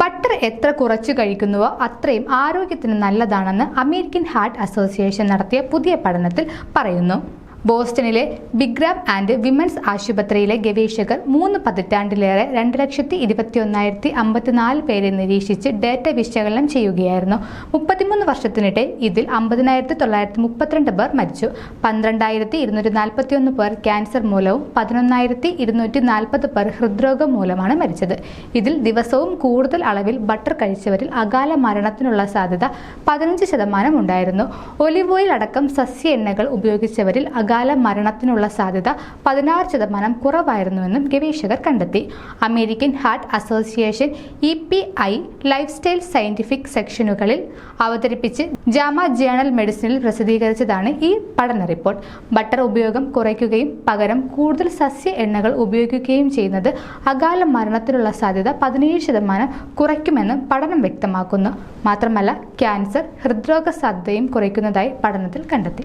Butter എത്ര കുറച്ചു കഴിക്കുന്നുവോ അത്രയും ആരോഗ്യത്തിന് നല്ലതാണെന്ന് അമേരിക്കൻ ഹാർട്ട് അസോസിയേഷൻ നടത്തിയ പുതിയ പഠനത്തിൽ പറയുന്നു. ബോസ്റ്റണിലെ ബിഗ്രാം ആൻഡ് വിമൻസ് ആശുപത്രിയിലെ ഗവേഷകർ മൂന്ന് പതിറ്റാണ്ടിലേറെ രണ്ട് ലക്ഷത്തി ഇരുപത്തിയൊന്നായിരത്തി അമ്പത്തിനാല് പേരെ നിരീക്ഷിച്ച് ഡാറ്റ വിശകലനം ചെയ്യുകയായിരുന്നു. മുപ്പത്തിമൂന്ന് വർഷത്തിനിടെ ഇതിൽ അമ്പതിനായിരത്തി തൊള്ളായിരത്തി മുപ്പത്തിരണ്ട് പേർ മരിച്ചു. പന്ത്രണ്ടായിരത്തി ഇരുന്നൂറ്റി നാൽപ്പത്തിയൊന്ന് പേർ ക്യാൻസർ മൂലവും പതിനൊന്നായിരത്തി ഇരുന്നൂറ്റി നാൽപ്പത് പേർ ഹൃദ്രോഗം മൂലമാണ് മരിച്ചത്. ഇതിൽ ദിവസവും കൂടുതൽ അളവിൽ ബട്ടർ കഴിച്ചവരിൽ അകാല മരണത്തിനുള്ള സാധ്യത പതിനഞ്ച് ശതമാനം ഉണ്ടായിരുന്നു. ഒലിവ് ഓയിൽ അടക്കം സസ്യ എണ്ണകൾ ഉപയോഗിച്ചവരിൽ അകാല മരണത്തിനുള്ള സാധ്യത പതിനാറ് ശതമാനം കുറവായിരുന്നുവെന്നും ഗവേഷകർ കണ്ടെത്തി. American Heart Association E P I lifestyle scientific സെക്ഷനുകളിൽ അവതരിപ്പിച്ച് ജാമ ജേണൽ മെഡിസിനിൽ പ്രസിദ്ധീകരിച്ചതാണ് ഈ പഠന റിപ്പോർട്ട്. ബട്ടർ ഉപയോഗം കുറയ്ക്കുകയും പകരം കൂടുതൽ സസ്യ എണ്ണകൾ ഉപയോഗിക്കുകയും ചെയ്യുന്നത് അകാല മരണത്തിനുള്ള സാധ്യത പതിനേഴ് ശതമാനം കുറയ്ക്കുമെന്നും പഠനം വ്യക്തമാക്കുന്നു. മാത്രമല്ല ക്യാൻസർ ഹൃദ്രോഗ സാധ്യതയും കുറയ്ക്കുന്നതായി പഠനത്തിൽ കണ്ടെത്തി.